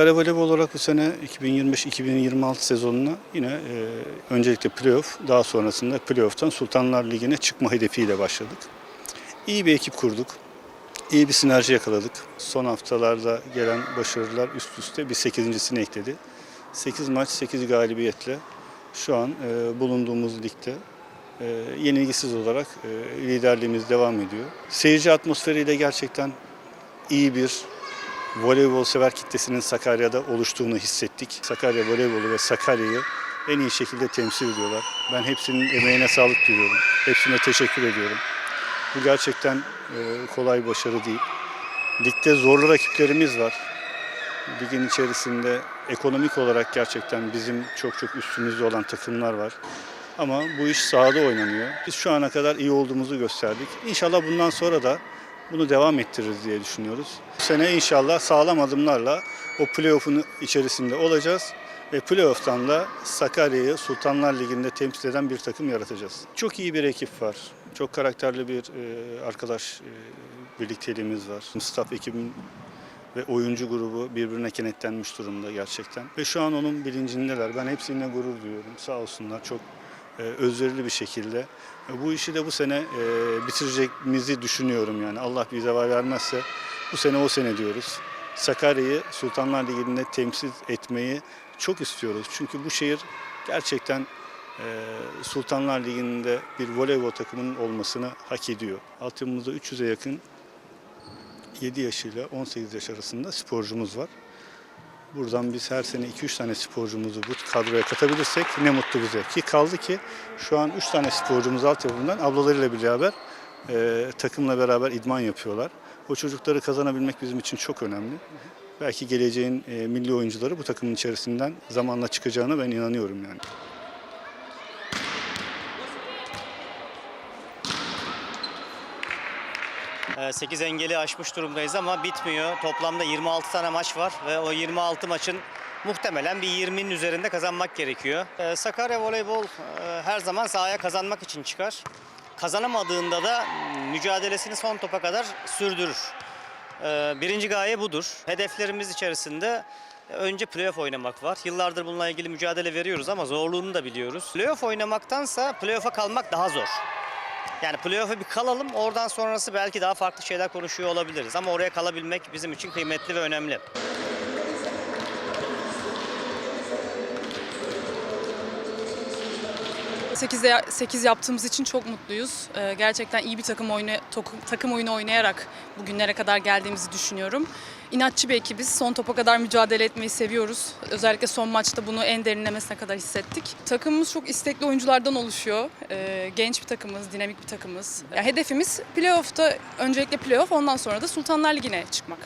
Sakarya Voleybol olarak bu sene 2025-2026 sezonuna yine e, öncelikle playoff, daha sonrasında playoff'tan Sultanlar Ligi'ne çıkma hedefiyle başladık. İyi bir ekip kurduk. İyi bir sinerji yakaladık. Son haftalarda gelen başarılar üst üste bir sekizincisini ekledi. 8 maç 8 galibiyetle şu an e, bulunduğumuz ligde e, yenilgisiz olarak e, liderliğimiz devam ediyor. Seyirci atmosferiyle gerçekten iyi bir voleybol sever kitlesinin Sakarya'da oluştuğunu hissettik. Sakarya voleybolu ve Sakarya'yı en iyi şekilde temsil ediyorlar. Ben hepsinin emeğine sağlık diliyorum. Hepsine teşekkür ediyorum. Bu gerçekten e, kolay başarı değil. Ligde zorlu rakiplerimiz var. Ligin içerisinde ekonomik olarak gerçekten bizim çok çok üstümüzde olan takımlar var. Ama bu iş sahada oynanıyor. Biz şu ana kadar iyi olduğumuzu gösterdik. İnşallah bundan sonra da bunu devam ettiririz diye düşünüyoruz. Bu sene inşallah sağlam adımlarla o playoff'un içerisinde olacağız ve playoff'tan da Sakarya'yı Sultanlar Ligi'nde temsil eden bir takım yaratacağız. Çok iyi bir ekip var. Çok karakterli bir e, arkadaş e, birlikteliğimiz var. Staff ekibim ve oyuncu grubu birbirine kenetlenmiş durumda gerçekten. Ve şu an onun bilincindeler. Ben hepsiyle gurur duyuyorum. Sağ olsunlar. Çok özverili bir şekilde. E, Bu işi de bu sene e, bitireceğimizi düşünüyorum yani. Allah bir zeval vermezse bu sene o sene diyoruz. Sakarya'yı Sultanlar Ligi'nde temsil etmeyi çok istiyoruz. Çünkü bu şehir gerçekten e, Sultanlar Ligi'nde bir voleybol takımının olmasını hak ediyor. Altımızda 300'e yakın 7 yaş ile 18 yaş arasında sporcumuz var. Buradan biz her sene 2-3 tane sporcumuzu bu kadroya katabilirsek ne mutlu bize. Ki kaldı ki şu an 3 tane sporcumuz altyapımdan ablalarıyla beraber e, takımla beraber idman yapıyorlar. O çocukları kazanabilmek bizim için çok önemli. Belki geleceğin e, milli oyuncuları bu takımın içerisinden zamanla çıkacağına ben inanıyorum yani. Ee, 8 engeli aşmış durumdayız ama bitmiyor. Toplamda 26 tane maç var ve o 26 maçın muhtemelen bir 20'nin üzerinde kazanmak gerekiyor. Ee, Sakarya Voleybol e, her zaman sahaya kazanmak için çıkar. Kazanamadığında da mücadelesini son topa kadar sürdürür. Ee, Birinci gaye budur. Hedeflerimiz içerisinde önce playoff oynamak var. Yıllardır bununla ilgili mücadele veriyoruz ama zorluğunu da biliyoruz. Playoff oynamaktansa playoff'a kalmak daha zor. Yani playoff'a bir kalalım. Oradan sonrası belki daha farklı şeyler konuşuyor olabiliriz. Ama oraya kalabilmek bizim için kıymetli ve önemli. 8'de 8 yaptığımız için çok mutluyuz. Ee, gerçekten iyi bir takım oyunu takım oyunu oynayarak bugünlere kadar geldiğimizi düşünüyorum. İnatçı bir ekibiz. Son topa kadar mücadele etmeyi seviyoruz. Özellikle son maçta bunu en derinlemesine kadar hissettik. Takımımız çok istekli oyunculardan oluşuyor. Ee, genç bir takımız, dinamik bir takımız. Ya hedefimiz playoff'ta öncelikle playoff, ondan sonra da Sultanlar Ligi'ne çıkmak.